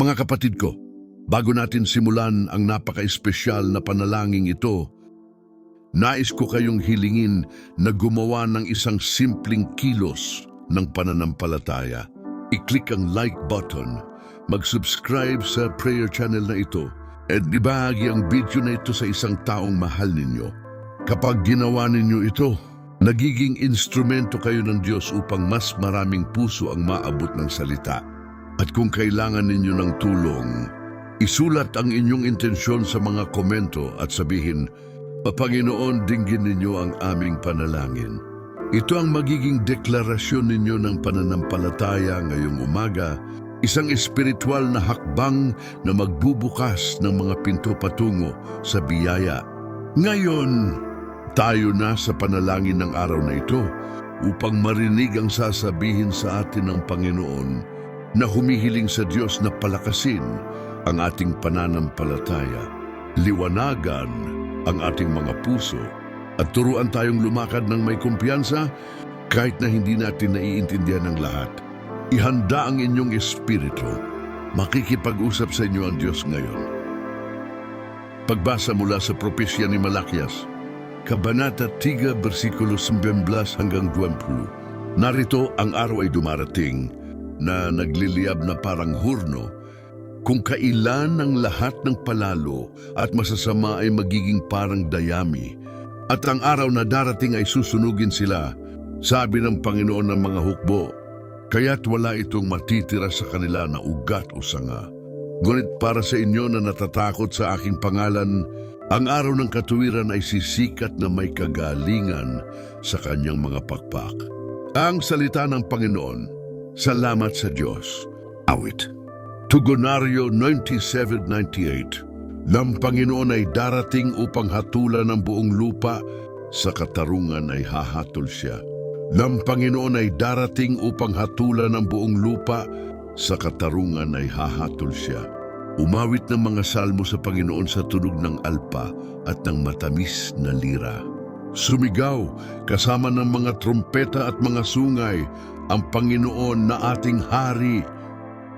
Mga kapatid ko, bago natin simulan ang napaka-espesyal na panalangin ito, nais ko kayong hilingin na gumawa ng isang simpleng kilos ng pananampalataya. I-click ang like button, mag-subscribe sa prayer channel na ito, at ibahagi ang video na ito sa isang taong mahal ninyo. Kapag ginawa ninyo ito, nagiging instrumento kayo ng Diyos upang mas maraming puso ang maabot ng salita. At kung kailangan ninyo ng tulong, isulat ang inyong intensyon sa mga komento at sabihin, Panginoon, dinggin ninyo ang aming panalangin. Ito ang magiging deklarasyon ninyo ng pananampalataya ngayong umaga, isang espiritual na hakbang na magbubukas ng mga pinto patungo sa biyaya. Ngayon, tayo na sa panalangin ng araw na ito upang marinig ang sasabihin sa atin ng Panginoon na humihiling sa Diyos na palakasin ang ating pananampalataya, liwanagan ang ating mga puso, at turuan tayong lumakad ng may kumpiyansa kahit na hindi natin naiintindihan ng lahat. Ihanda ang inyong espiritu. Makikipag-usap sa inyo ang Diyos ngayon. Pagbasa mula sa propesya ni Malakias, Kabanata 3, versikulo 19 hanggang 20. Narito ang araw ay dumarating na nagliliyab na parang hurno kung kailan ang lahat ng palalo at masasama ay magiging parang dayami at ang araw na darating ay susunugin sila, sabi ng Panginoon ng mga hukbo, kaya't wala itong matitira sa kanila na ugat o sanga. Ngunit para sa inyo na natatakot sa aking pangalan, ang araw ng katuwiran ay sisikat na may kagalingan sa kanyang mga pakpak. Ang salita ng Panginoon, salamat sa Diyos. Awit. Tugonaryo 9798 Ng Panginoon ay darating upang hatulan ng buong lupa, sa katarungan ay hahatol siya. Ng Panginoon ay darating upang hatulan ng buong lupa, sa katarungan ay hahatol siya. Umawit ng mga salmo sa Panginoon sa tunog ng alpa at ng matamis na lira. Sumigaw kasama ng mga trumpeta at mga sungay ang Panginoon na ating hari.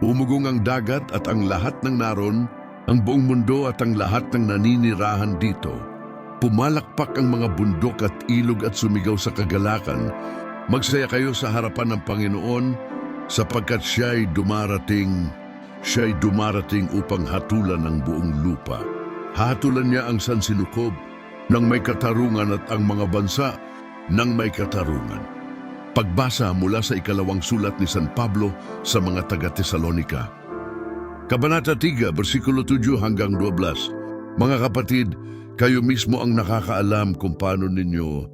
Umugong ang dagat at ang lahat ng naron, ang buong mundo at ang lahat ng naninirahan dito. Pumalakpak ang mga bundok at ilog at sumigaw sa kagalakan. Magsaya kayo sa harapan ng Panginoon sapagkat siya'y dumarating, siya'y dumarating upang hatulan ang buong lupa. Hatulan niya ang sansinukob ng may katarungan at ang mga bansa ng may katarungan. Pagbasa mula sa ikalawang sulat ni San Pablo sa mga taga-Tesalonika. Kabanata 3, versikulo 7 hanggang 12. Mga kapatid, kayo mismo ang nakakaalam kung paano ninyo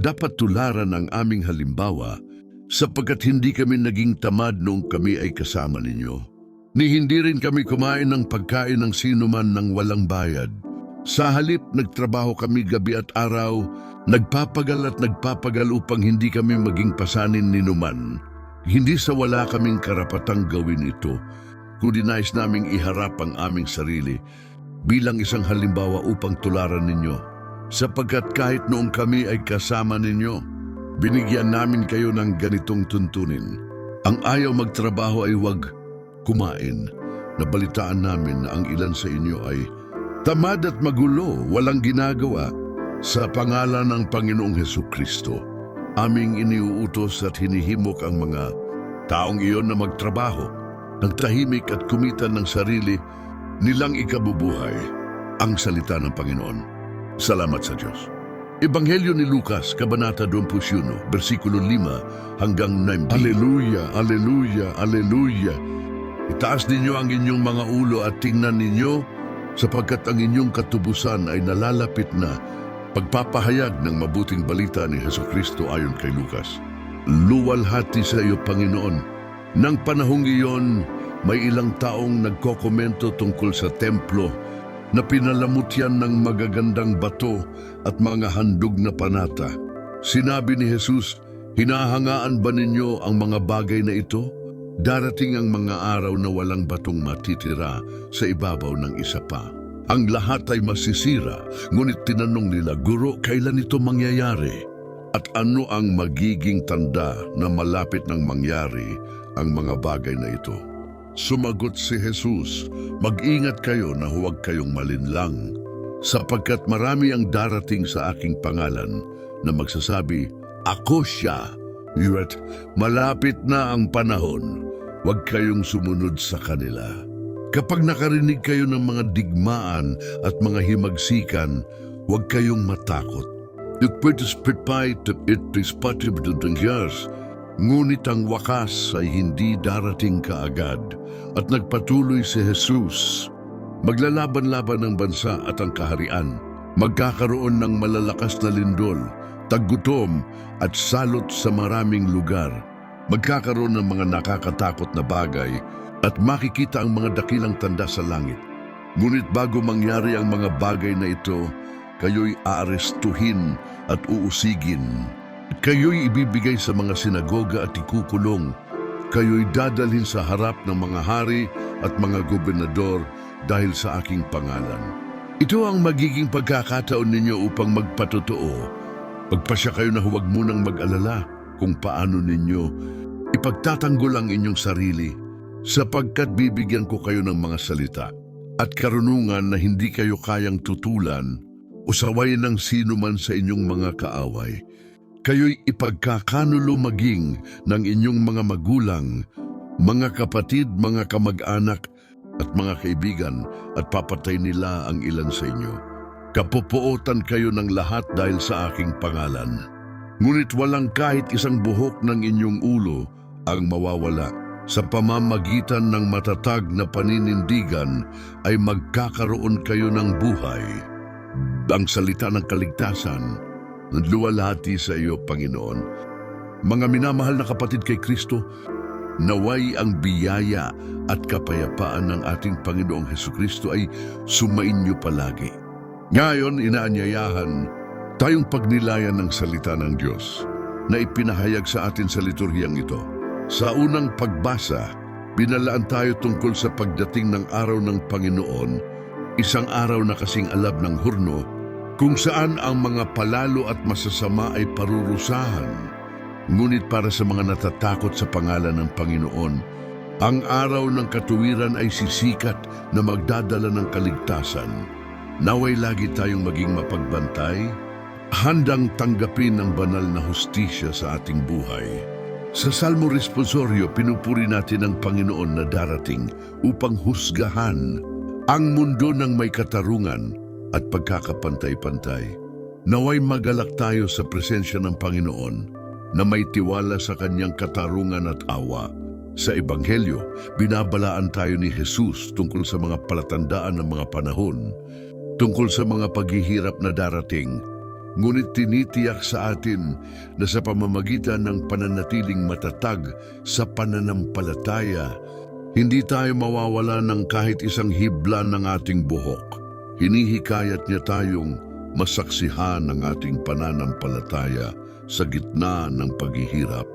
dapat tularan ang aming halimbawa sapagkat hindi kami naging tamad noong kami ay kasama ninyo. Ni hindi rin kami kumain ng pagkain ng sinuman ng walang bayad. Sa halip, nagtrabaho kami gabi at araw, nagpapagal at nagpapagal upang hindi kami maging pasanin ni numan. Hindi sa wala kaming karapatang gawin ito, kundi nais naming iharap ang aming sarili bilang isang halimbawa upang tularan ninyo. Sapagkat kahit noong kami ay kasama ninyo, binigyan namin kayo ng ganitong tuntunin. Ang ayaw magtrabaho ay wag kumain. Nabalitaan namin na ang ilan sa inyo ay tamad at magulo, walang ginagawa. Sa pangalan ng Panginoong Heso Kristo, aming iniuutos at hinihimok ang mga taong iyon na magtrabaho, nagtahimik at kumita ng sarili nilang ikabubuhay ang salita ng Panginoon. Salamat sa Diyos. Ebanghelyo ni Lucas, Kabanata 21, versikulo 5 hanggang 19. Aleluya, aleluya, aleluya. Itaas ninyo ang inyong mga ulo at tingnan ninyo sapagkat ang inyong katubusan ay nalalapit na pagpapahayag ng mabuting balita ni Heso Kristo ayon kay Lucas. Luwalhati sa iyo, Panginoon. Nang panahong iyon, may ilang taong nagkokomento tungkol sa templo na pinalamut yan ng magagandang bato at mga handog na panata. Sinabi ni Jesus, Hinahangaan ba ninyo ang mga bagay na ito? Darating ang mga araw na walang batong matitira sa ibabaw ng isa pa. Ang lahat ay masisira, ngunit tinanong nila, Guro, kailan ito mangyayari? At ano ang magiging tanda na malapit ng mangyari ang mga bagay na ito? Sumagot si Jesus, Mag-ingat kayo na huwag kayong malinlang, sapagkat marami ang darating sa aking pangalan na magsasabi, Ako siya. Yet, malapit na ang panahon, huwag kayong sumunod sa kanila. Kapag nakarinig kayo ng mga digmaan at mga himagsikan, huwag kayong matakot. Ipwitis pitpay to it is patibdudang years, ngunit ang wakas ay hindi darating kaagad at nagpatuloy si Jesus. Maglalaban-laban ng bansa at ang kaharian. Magkakaroon ng malalakas na lindol, taggutom at salot sa maraming lugar. Magkakaroon ng mga nakakatakot na bagay at makikita ang mga dakilang tanda sa langit. Ngunit bago mangyari ang mga bagay na ito, kayo'y aarestuhin at uusigin. Kayo'y ibibigay sa mga sinagoga at ikukulong. Kayo'y dadalhin sa harap ng mga hari at mga gobernador dahil sa aking pangalan. Ito ang magiging pagkakataon ninyo upang magpatotoo. Pagpasya kayo na huwag munang mag-alala kung paano ninyo ipagtatanggol ang inyong sarili sapagkat bibigyan ko kayo ng mga salita at karunungan na hindi kayo kayang tutulan o sawayin ng sino man sa inyong mga kaaway. Kayo'y ipagkakanulo maging ng inyong mga magulang, mga kapatid, mga kamag-anak at mga kaibigan at papatay nila ang ilan sa inyo. Kapupuotan kayo ng lahat dahil sa aking pangalan. Ngunit walang kahit isang buhok ng inyong ulo ang mawawala. Sa pamamagitan ng matatag na paninindigan ay magkakaroon kayo ng buhay. Ang salita ng kaligtasan, luwalhati sa iyo, Panginoon. Mga minamahal na kapatid kay Kristo, naway ang biyaya at kapayapaan ng ating Panginoong Heso Kristo ay sumainyo palagi. Ngayon, inaanyayahan tayong pagnilayan ng salita ng Diyos na ipinahayag sa atin sa liturhiyang ito. Sa unang pagbasa, binalaan tayo tungkol sa pagdating ng araw ng Panginoon, isang araw na kasing alab ng hurno, kung saan ang mga palalo at masasama ay parurusahan. Ngunit para sa mga natatakot sa pangalan ng Panginoon, ang araw ng katuwiran ay sisikat na magdadala ng kaligtasan. Naway lagi tayong maging mapagbantay, handang tanggapin ang banal na hustisya sa ating buhay. Sa Salmo Responsorio, pinupuri natin ang Panginoon na darating upang husgahan ang mundo ng may katarungan at pagkakapantay-pantay. Naway magalak tayo sa presensya ng Panginoon na may tiwala sa kanyang katarungan at awa. Sa Ebanghelyo, binabalaan tayo ni Jesus tungkol sa mga palatandaan ng mga panahon, tungkol sa mga paghihirap na darating, ngunit tinitiyak sa atin na sa pamamagitan ng pananatiling matatag sa pananampalataya, hindi tayo mawawala ng kahit isang hibla ng ating buhok. Hinihikayat niya tayong masaksihan ang ating pananampalataya sa gitna ng paghihirap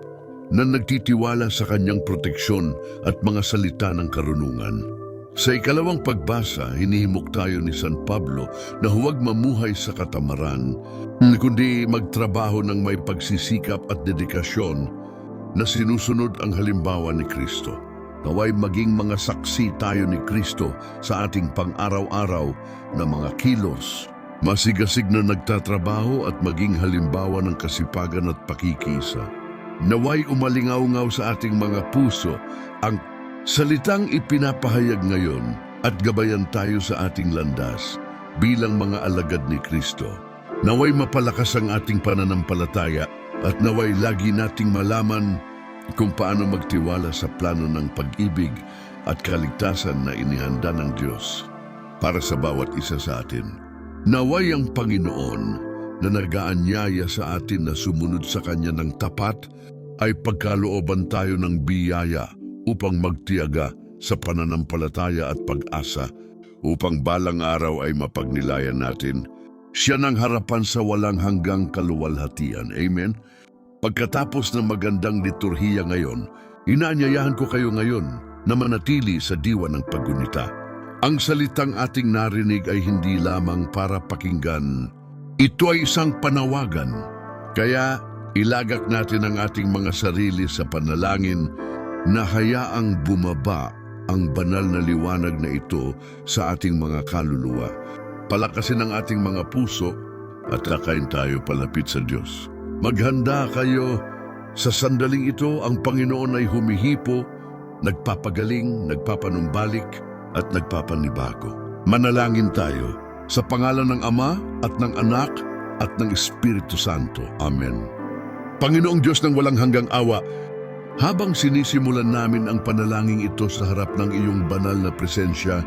na nagtitiwala sa kanyang proteksyon at mga salita ng karunungan. Sa ikalawang pagbasa, hinihimok tayo ni San Pablo na huwag mamuhay sa katamaran, kundi magtrabaho ng may pagsisikap at dedikasyon na sinusunod ang halimbawa ni Kristo. Naway maging mga saksi tayo ni Kristo sa ating pang-araw-araw na mga kilos, masigasig na nagtatrabaho at maging halimbawa ng kasipagan at pakikisa. Naway umalingaw-ngaw sa ating mga puso ang salitang ipinapahayag ngayon at gabayan tayo sa ating landas bilang mga alagad ni Kristo. Naway mapalakas ang ating pananampalataya at naway lagi nating malaman kung paano magtiwala sa plano ng pag-ibig at kaligtasan na inihanda ng Diyos para sa bawat isa sa atin. Naway ang Panginoon na nagaanyaya sa atin na sumunod sa Kanya ng tapat ay pagkalooban tayo ng biyaya upang magtiyaga sa pananampalataya at pag-asa upang balang araw ay mapagnilayan natin. Siya ng harapan sa walang hanggang kaluwalhatian. Amen? Pagkatapos ng magandang liturhiya ngayon, inaanyayahan ko kayo ngayon na manatili sa diwa ng paggunita. Ang salitang ating narinig ay hindi lamang para pakinggan. Ito ay isang panawagan. Kaya ilagak natin ang ating mga sarili sa panalangin na hayaang bumaba ang banal na liwanag na ito sa ating mga kaluluwa. Palakasin ang ating mga puso at lakayin tayo palapit sa Diyos. Maghanda kayo sa sandaling ito ang Panginoon ay humihipo, nagpapagaling, nagpapanumbalik at nagpapanibago. Manalangin tayo sa pangalan ng Ama at ng Anak at ng Espiritu Santo. Amen. Panginoong Diyos ng walang hanggang awa, habang sinisimulan namin ang panalangin ito sa harap ng iyong banal na presensya,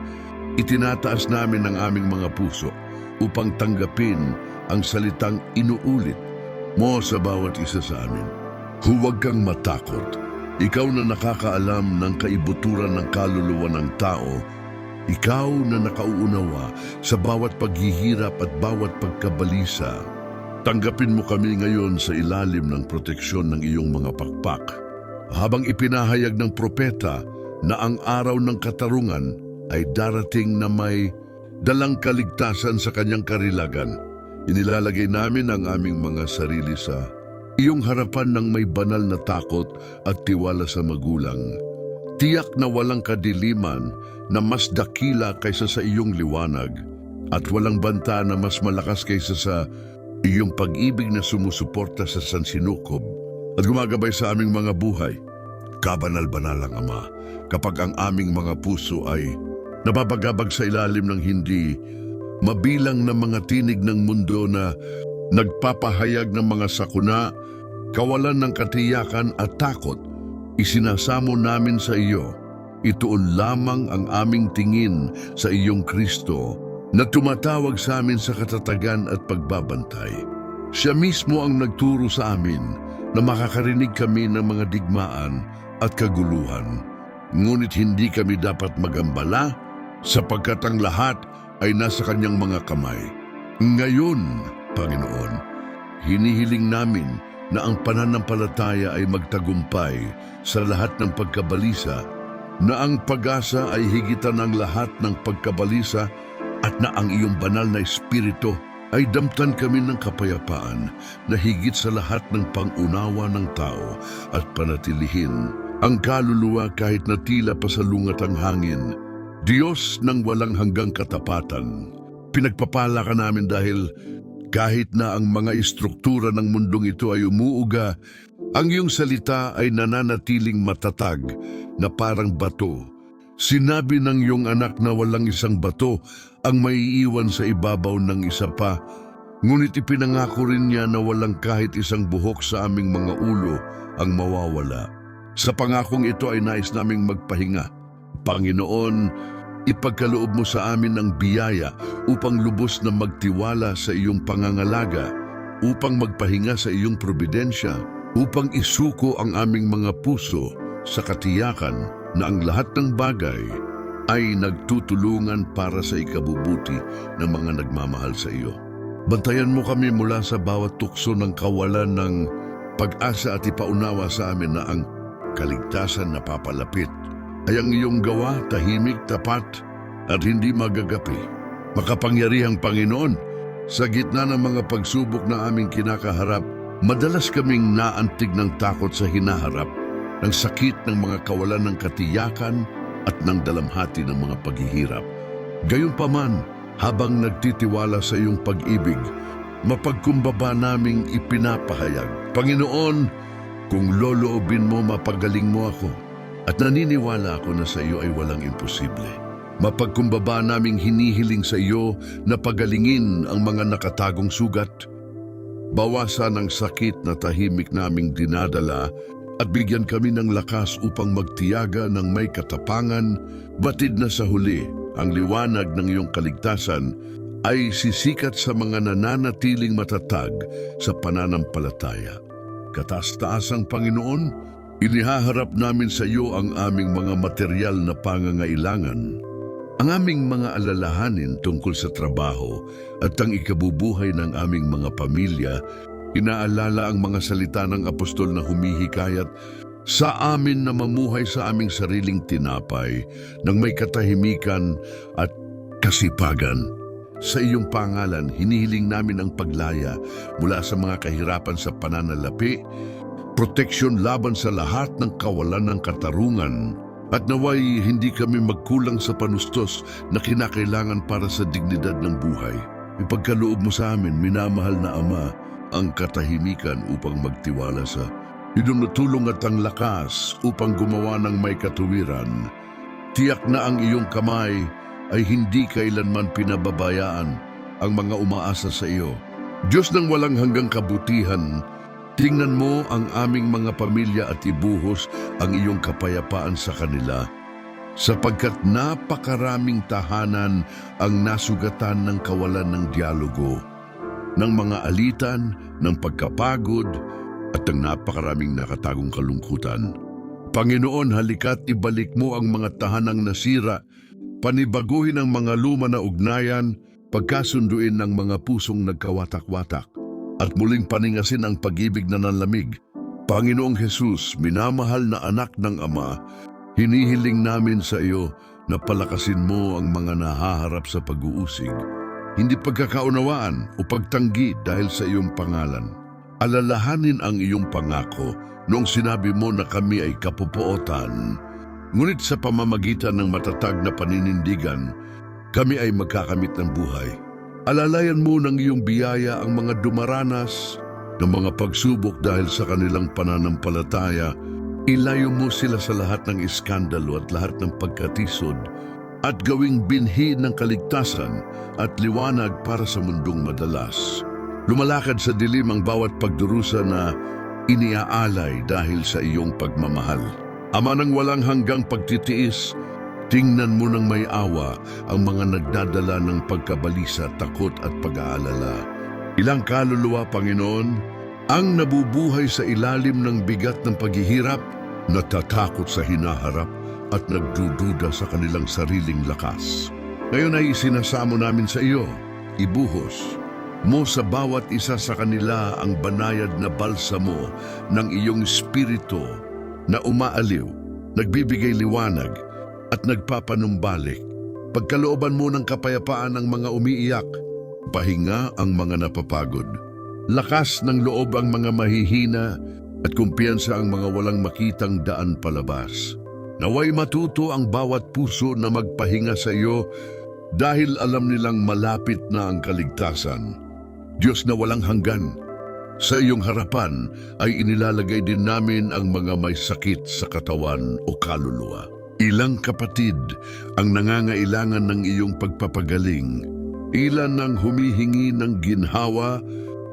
itinataas namin ang aming mga puso upang tanggapin ang salitang inuulit mo sa bawat isa sa amin. Huwag kang matakot. Ikaw na nakakaalam ng kaibuturan ng kaluluwa ng tao, ikaw na nakauunawa sa bawat paghihirap at bawat pagkabalisa. Tanggapin mo kami ngayon sa ilalim ng proteksyon ng iyong mga pakpak. Habang ipinahayag ng propeta na ang araw ng katarungan ay darating na may dalang kaligtasan sa kanyang karilagan, inilalagay namin ang aming mga sarili sa iyong harapan ng may banal na takot at tiwala sa magulang. Tiyak na walang kadiliman na mas dakila kaysa sa iyong liwanag at walang banta na mas malakas kaysa sa iyong pag-ibig na sumusuporta sa sansinukob at gumagabay sa aming mga buhay. Kabanal-banalang Ama, kapag ang aming mga puso ay nababagabag sa ilalim ng hindi mabilang na mga tinig ng mundo na nagpapahayag ng mga sakuna, kawalan ng katiyakan at takot, isinasamo namin sa iyo. Ituon lamang ang aming tingin sa iyong Kristo na tumatawag sa amin sa katatagan at pagbabantay. Siya mismo ang nagturo sa amin na makakarinig kami ng mga digmaan at kaguluhan. Ngunit hindi kami dapat magambala sapagkat ang lahat ay nasa kanyang mga kamay. Ngayon, Panginoon, hinihiling namin na ang pananampalataya ay magtagumpay sa lahat ng pagkabalisa, na ang pag-asa ay higitan ng lahat ng pagkabalisa at na ang iyong banal na espiritu ay damtan kami ng kapayapaan na higit sa lahat ng pangunawa ng tao at panatilihin ang kaluluwa kahit na tila pa sa lungat ang hangin. Diyos ng walang hanggang katapatan, pinagpapala ka namin dahil kahit na ang mga istruktura ng mundong ito ay umuuga, ang iyong salita ay nananatiling matatag na parang bato. Sinabi ng iyong anak na walang isang bato ang maiiwan sa ibabaw ng isa pa, ngunit ipinangako rin niya na walang kahit isang buhok sa aming mga ulo ang mawawala. Sa pangakong ito ay nais naming magpahinga. Panginoon, ipagkaloob mo sa amin ang biyaya upang lubos na magtiwala sa iyong pangangalaga, upang magpahinga sa iyong probidensya, upang isuko ang aming mga puso sa katiyakan na ang lahat ng bagay ay nagtutulungan para sa ikabubuti ng mga nagmamahal sa iyo. Bantayan mo kami mula sa bawat tukso ng kawalan ng pag-asa at ipaunawa sa amin na ang kaligtasan na papalapit ay ang iyong gawa, tahimik, tapat at hindi magagapi. Makapangyarihang Panginoon, sa gitna ng mga pagsubok na aming kinakaharap, madalas kaming naantig ng takot sa hinaharap, ng sakit ng mga kawalan ng katiyakan at ng dalamhati ng mga paghihirap. Gayunpaman, habang nagtitiwala sa iyong pag-ibig, mapagkumbaba naming ipinapahayag, Panginoon, kung loloobin mo, mapagaling mo ako. At naniniwala ako na sa iyo ay walang imposible. Mapagkumbaba naming hinihiling sa iyo na pagalingin ang mga nakatagong sugat, bawasan ang sakit na tahimik naming dinadala at bigyan kami ng lakas upang magtiyaga ng may katapangan, batid na sa huli ang liwanag ng iyong kaligtasan ay sisikat sa mga nananatiling matatag sa pananampalataya. Kataas-taasang Panginoon, inihaharap namin sa iyo ang aming mga material na pangangailangan, ang aming mga alalahanin tungkol sa trabaho at ang ikabubuhay ng aming mga pamilya, inaalala ang mga salita ng apostol na humihikayat sa amin na mamuhay sa aming sariling tinapay ng may katahimikan at kasipagan. Sa iyong pangalan, hinihiling namin ang paglaya mula sa mga kahirapan sa pananalapi, proteksyon laban sa lahat ng kawalan ng katarungan, At naway hindi kami magkulang sa panustos na kinakailangan para sa dignidad ng buhay. Ipagkaloob mo sa amin, minamahal na Ama, ang katahimikan upang magtiwala sa idunutulong at ang lakas upang gumawa ng may katuwiran. Tiyak na ang iyong kamay ay hindi kailanman pinababayaan ang mga umaasa sa iyo. Diyos ng walang hanggang kabutihan, tingnan mo ang aming mga pamilya at ibuhos ang iyong kapayapaan sa kanila sapagkat napakaraming tahanan ang nasugatan ng kawalan ng dialogo, ng mga alitan, ng pagkapagod, at ng napakaraming nakatagong kalungkutan. Panginoon, halika't ibalik mo ang mga tahanang nasira, panibaguhin ang mga luma na ugnayan, pagkasunduin ng mga pusong nagkawatak-watak, at muling paningasin ang pag-ibig na nanlamig. Panginoong Hesus, minamahal na anak ng Ama, hinihiling namin sa iyo na palakasin mo ang mga nahaharap sa pag-uusig. Hindi pagkakaunawaan o pagtanggi dahil sa iyong pangalan. Alalahanin ang iyong pangako noong sinabi mo na kami ay kapupootan. Ngunit sa pamamagitan ng matatag na paninindigan, kami ay magkakamit ng buhay. Alalayan mo ng iyong biyaya ang mga dumaranas ng mga pagsubok dahil sa kanilang pananampalataya. Ilayo mo sila sa lahat ng iskandalo at lahat ng pagkatisod at gawing binhi ng kaligtasan at liwanag para sa mundong madalas. Lumalakad sa dilim ang bawat pagdurusa na iniaalay dahil sa iyong pagmamahal. Ama ng walang hanggang pagtitiis, tingnan mo ng may awa ang mga nagdadala ng pagkabalisa, takot at pag-aalala. Ilang kaluluwa, Panginoon, ang nabubuhay sa ilalim ng bigat ng paghihirap, natatakot sa hinaharap at nagdududa sa kanilang sariling lakas. Ngayon ay isinasamo namin sa iyo, ibuhos, mo sa bawat isa sa kanila ang banayad na balsamo ng iyong espiritu na umaaliw, nagbibigay liwanag at nagpapanumbalik. Pagkalooban mo ng kapayapaan ng mga umiiyak, pahinga ang mga napapagod. Lakas ng loob ang mga mahihina at kumpiyansa ang mga walang makitang daan palabas. Naway matuto ang bawat puso na magpahinga sa iyo dahil alam nilang malapit na ang kaligtasan. Diyos na walang hanggan, sa iyong harapan ay inilalagay din namin ang mga may sakit sa katawan o kaluluwa. Ilang kapatid ang nangangailangan ng iyong pagpapagaling. Ilan ang humihingi ng ginhawa,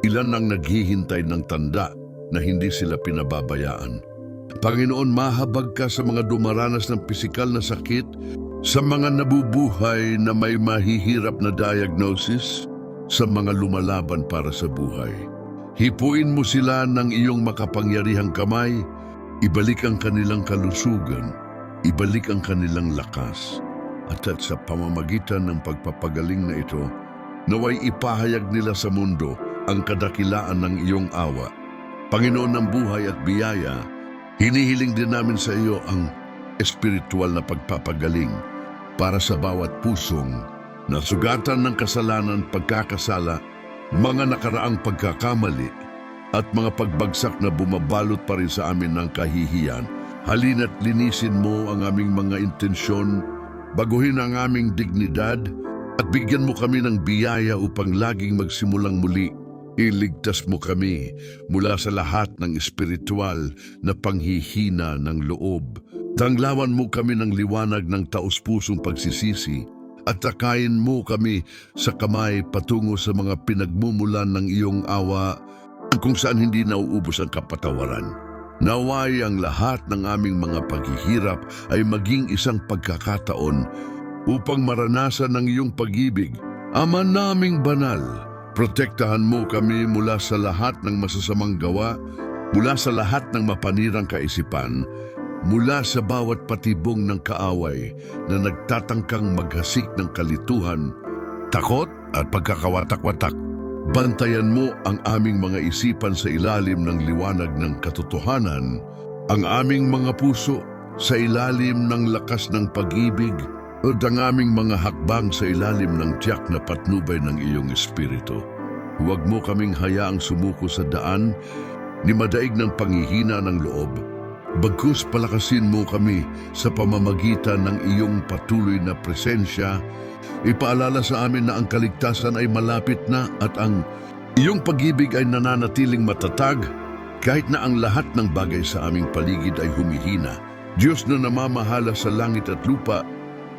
ilan ang naghihintay ng tanda na hindi sila pinababayaan. Panginoon, mahabag ka sa mga dumaranas ng pisikal na sakit, sa mga nabubuhay na may mahihirap na diagnosis, sa mga lumalaban para sa buhay. Hipuin mo sila ng iyong makapangyarihang kamay, ibalik ang kanilang kalusugan, ibalik ang kanilang lakas. At at sa pamamagitan ng pagpapagaling na ito, naway ipahayag nila sa mundo ang kadakilaan ng iyong awa. Panginoon ng buhay at biyaya, hinihiling din namin sa iyo ang espiritual na pagpapagaling para sa bawat pusong nasugatan ng kasalanan pagkakasala, mga nakaraang pagkakamali, at mga pagbagsak na bumabalot pa rin sa amin ng kahihiyan. Halina't linisin mo ang aming mga intensyon, baguhin ang aming dignidad, at bigyan mo kami ng biyaya upang laging magsimulang muli. Iligtas mo kami mula sa lahat ng espiritual na panghihina ng loob. Tanglawan mo kami ng liwanag ng taus-pusong pagsisisi at takayin mo kami sa kamay patungo sa mga pinagmumulan ng iyong awa kung saan hindi nauubos ang kapatawaran. Naway ang lahat ng aming mga paghihirap ay maging isang pagkakataon upang maranasan ng iyong pag-ibig. Ama naming banal, protektahan mo kami mula sa lahat ng masasamang gawa, mula sa lahat ng mapanirang kaisipan, mula sa bawat patibong ng kaaway na nagtatangkang maghasik ng kalituhan, takot at pagkakawatak-watak. Bantayan mo ang aming mga isipan sa ilalim ng liwanag ng katotohanan, ang aming mga puso sa ilalim ng lakas ng pag-ibig, at ang aming mga hakbang sa ilalim ng tiyak na patnubay ng iyong espiritu. Huwag mo kaming hayaang sumuko sa daan ni madaig ng panghihina ng loob, Bagkus palakasin mo kami sa pamamagitan ng iyong patuloy na presensya, ipaalala sa amin na ang kaligtasan ay malapit na at ang iyong pag-ibig ay nananatiling matatag kahit na ang lahat ng bagay sa aming paligid ay humihina. Diyos na namamahala sa langit at lupa,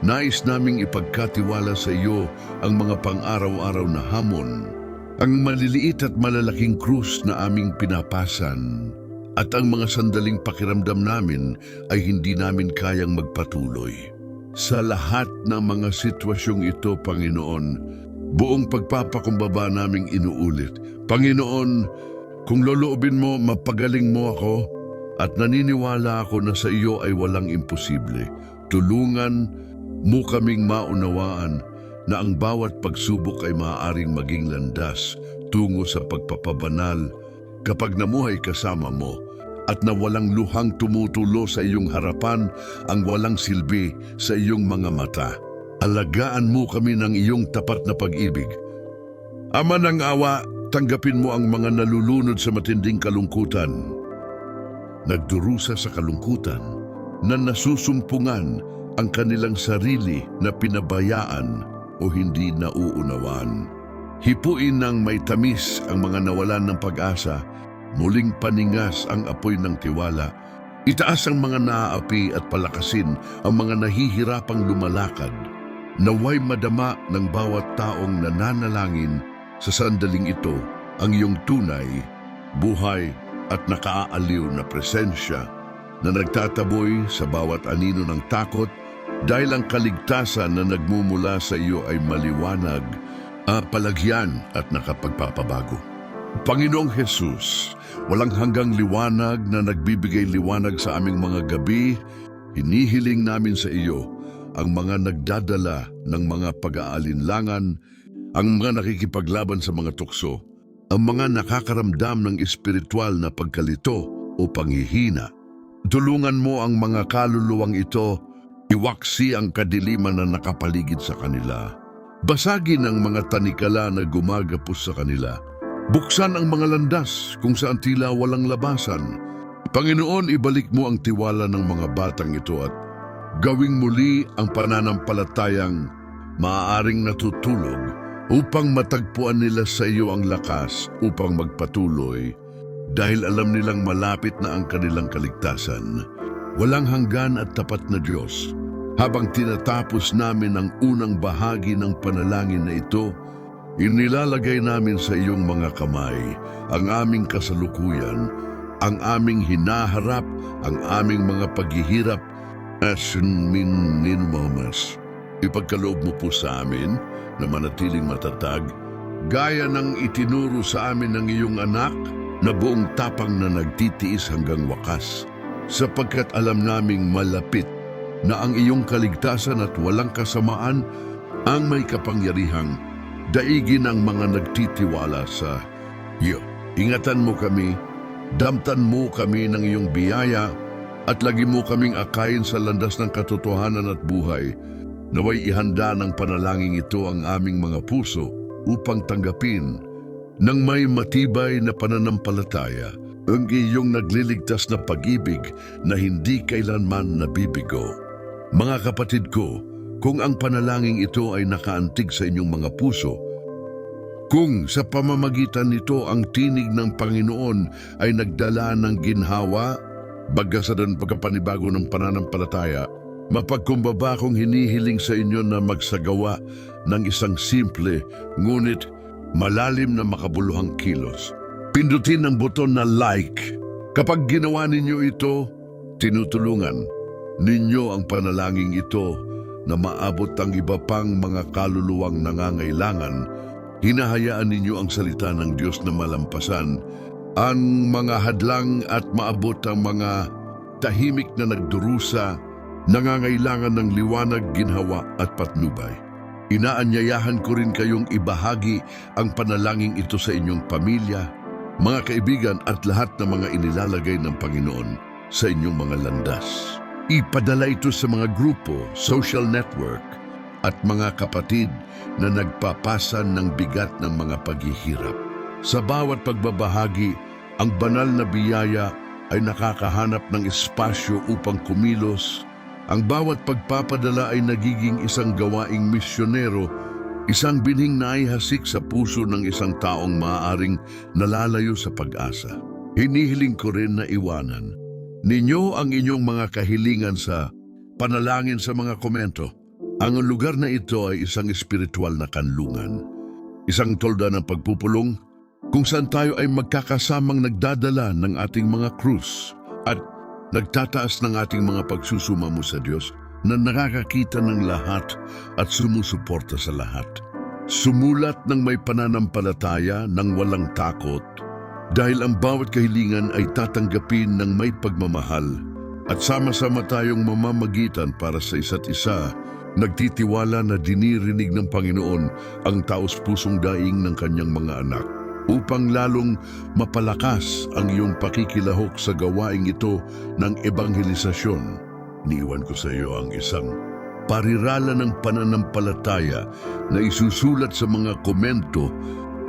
nais naming ipagkatiwala sa iyo ang mga pang-araw-araw na hamon, ang maliliit at malalaking krus na aming pinapasan, at ang mga sandaling pakiramdam namin ay hindi namin kayang magpatuloy. Sa lahat ng mga sitwasyong ito, Panginoon, buong pagpapakumbaba naming inuulit. Panginoon, kung loloobin mo, mapagaling mo ako at naniniwala ako na sa iyo ay walang imposible. Tulungan mo kaming maunawaan na ang bawat pagsubok ay maaaring maging landas tungo sa pagpapabanal kapag namuhay kasama mo at na walang luhang tumutulo sa iyong harapan ang walang silbi sa iyong mga mata. Alagaan mo kami ng iyong tapat na pag-ibig. Ama ng awa, tanggapin mo ang mga nalulunod sa matinding kalungkutan. Nagdurusa sa kalungkutan na nasusumpungan ang kanilang sarili na pinabayaan o hindi nauunawan. Hipuin ng may tamis ang mga nawalan ng pag-asa, muling paningas ang apoy ng tiwala, itaas ang mga naaapi at palakasin ang mga nahihirapang lumalakad. Naway madama ng bawat taong nananalangin sa sandaling ito ang iyong tunay, buhay at nakaaaliw na presensya na nagtataboy sa bawat anino ng takot dahil ang kaligtasan na nagmumula sa iyo ay maliwanag, palagyan at nakapagpapabago. Panginoong Jesus, walang hanggang liwanag na nagbibigay liwanag sa aming mga gabi, hinihiling namin sa iyo ang mga nagdadala ng mga pag-aalinlangan, ang mga nakikipaglaban sa mga tukso, ang mga nakakaramdam ng espiritual na pagkalito o panghihina. Tulungan mo ang mga kaluluwang ito, iwaksi ang kadiliman na nakapaligid sa kanila. Basagin ang mga tanikala na gumagapos sa kanila. Buksan ang mga landas kung saan tila walang labasan. Panginoon, ibalik mo ang tiwala ng mga batang ito at gawing muli ang pananampalatayang maaaring natutulog upang matagpuan nila sa iyo ang lakas upang magpatuloy dahil alam nilang malapit na ang kanilang kaligtasan. Walang hanggan at tapat na Diyos. Habang tinatapos namin ang unang bahagi ng panalangin na ito, inilalagay namin sa iyong mga kamay ang aming kasalukuyan, ang aming hinaharap, ang aming mga paghihirap, asin min mamas. Ipagkaloob mo po sa amin na manatiling matatag, gaya ng itinuro sa amin ng iyong anak na buong tapang na nagtitiis hanggang wakas, sapagkat alam naming malapit na ang iyong kaligtasan at walang kasamaan ang may kapangyarihang daigin ang mga nagtitiwala sa iyo. Ingatan mo kami, damtan mo kami ng iyong biyaya at lagi mo kaming akayin sa landas ng katotohanan at buhay. Naway ihanda ng panalangin ito ang aming mga puso upang tanggapin ng may matibay na pananampalataya ang iyong nagliligtas na pag-ibig na hindi kailanman nabibigo. Mga kapatid ko, kung ang panalangin ito ay nakaantig sa inyong mga puso, kung sa pamamagitan nito ang tinig ng Panginoon ay nagdala ng ginhawa, bagasadan pagkapanibago ng pananampalataya, mapagkumbaba kong hinihiling sa inyo na magsagawa ng isang simple ngunit malalim na makabuluhang kilos. Pindutin ang buton na like. Kapag ginawa ninyo ito, tinutulungan ninyo ang panalangin ito na maabot ang iba pang mga kaluluwang nangangailangan, hinahayaan ninyo ang salita ng Diyos na malampasan ang mga hadlang at maabot ang mga tahimik na nagdurusa, nangangailangan ng liwanag, ginhawa at patnubay. Inaanyayahan ko rin kayong ibahagi ang panalangin ito sa inyong pamilya, mga kaibigan at lahat ng mga inilalagay ng Panginoon sa inyong mga landas. Ipadala ito sa mga grupo, social network, at mga kapatid na nagpapasan ng bigat ng mga paghihirap. Sa bawat pagbabahagi, ang banal na biyaya ay nakakahanap ng espasyo upang kumilos. Ang bawat pagpapadala ay nagiging isang gawaing misyonero, isang bining naihasik sa puso ng isang taong maaaring nalalayo sa pag-asa. Hinihiling ko rin na iwanan ninyo ang inyong mga kahilingan sa panalangin sa mga komento. Ang lugar na ito ay isang espiritual na kanlungan, isang tolda ng pagpupulong kung saan tayo ay magkakasamang nagdadala ng ating mga krus at nagtataas ng ating mga pagsusumamo sa Diyos na nakakakita ng lahat at sumusuporta sa lahat. Sumulat ng may pananampalataya ng walang takot dahil ang bawat kahilingan ay tatanggapin ng may pagmamahal at sama-sama tayong mamamagitan para sa isa't isa, nagtitiwala na dinirinig ng Panginoon ang taos-pusong daing ng kanyang mga anak upang lalong mapalakas ang iyong pakikilahok sa gawaing ito ng ebanghelisasyon. Niiwan ko sa iyo ang isang parirala ng pananampalataya na isusulat sa mga komento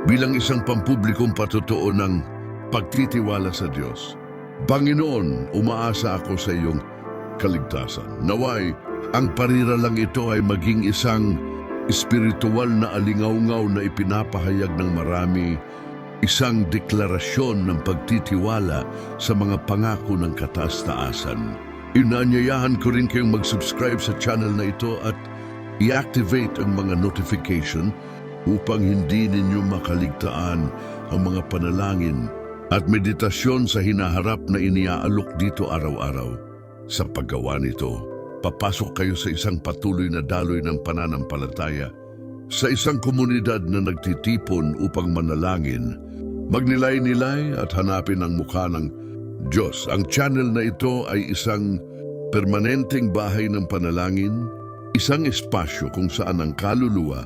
bilang isang pampublikong patotoo ng pagtitiwala sa Diyos. Panginoon, umaasa ako sa iyong kaligtasan. Naway, ang pariralang ito ay maging isang espiritual na alingaungaw na ipinapahayag ng marami, isang deklarasyon ng pagtitiwala sa mga pangako ng kataas-taasan. Inaanyayahan ko rin kayong mag-subscribe sa channel na ito at i-activate ang mga notification upang hindi ninyo makaligtaan ang mga panalangin at meditasyon sa hinaharap na iniaalok dito araw-araw. Sa paggawa nito, papasok kayo sa isang patuloy na daloy ng pananampalataya, sa isang komunidad na nagtitipon upang manalangin, magnilay-nilay at hanapin ang mukha ng Diyos. Ang channel na ito ay isang permanenteng bahay ng panalangin, isang espasyo kung saan ang kaluluwa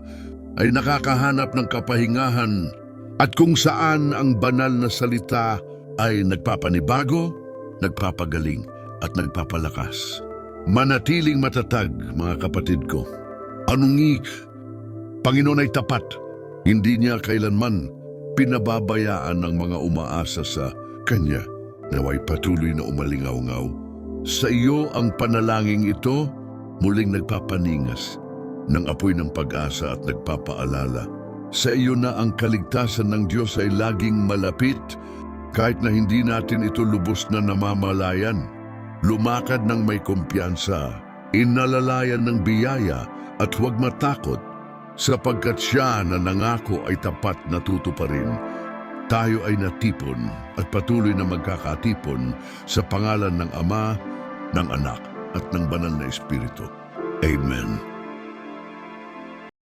ay nakakahanap ng kapahingahan at kung saan ang banal na salita ay nagpapanibago, nagpapagaling at nagpapalakas. Manatiling matatag, mga kapatid ko. Anong Panginoon ay tapat. Hindi niya kailanman pinababayaan ng mga umaasa sa Kanya. Naway patuloy na umalingaw-ngaw. Sa iyo ang panalangin ito muling nagpapaningas ng apoy ng pag-asa at nagpapaalala. Sa iyo na ang kaligtasan ng Diyos ay laging malapit kahit na hindi natin ito lubos na namamalayan. Lumakad ng may kumpiyansa, inalalayan ng biyaya at huwag matakot sapagkat siya na nangako ay tapat na tutuparin. Tayo ay natipon at patuloy na magkakatipon sa pangalan ng Ama, ng Anak at ng Banal na Espiritu. Amen.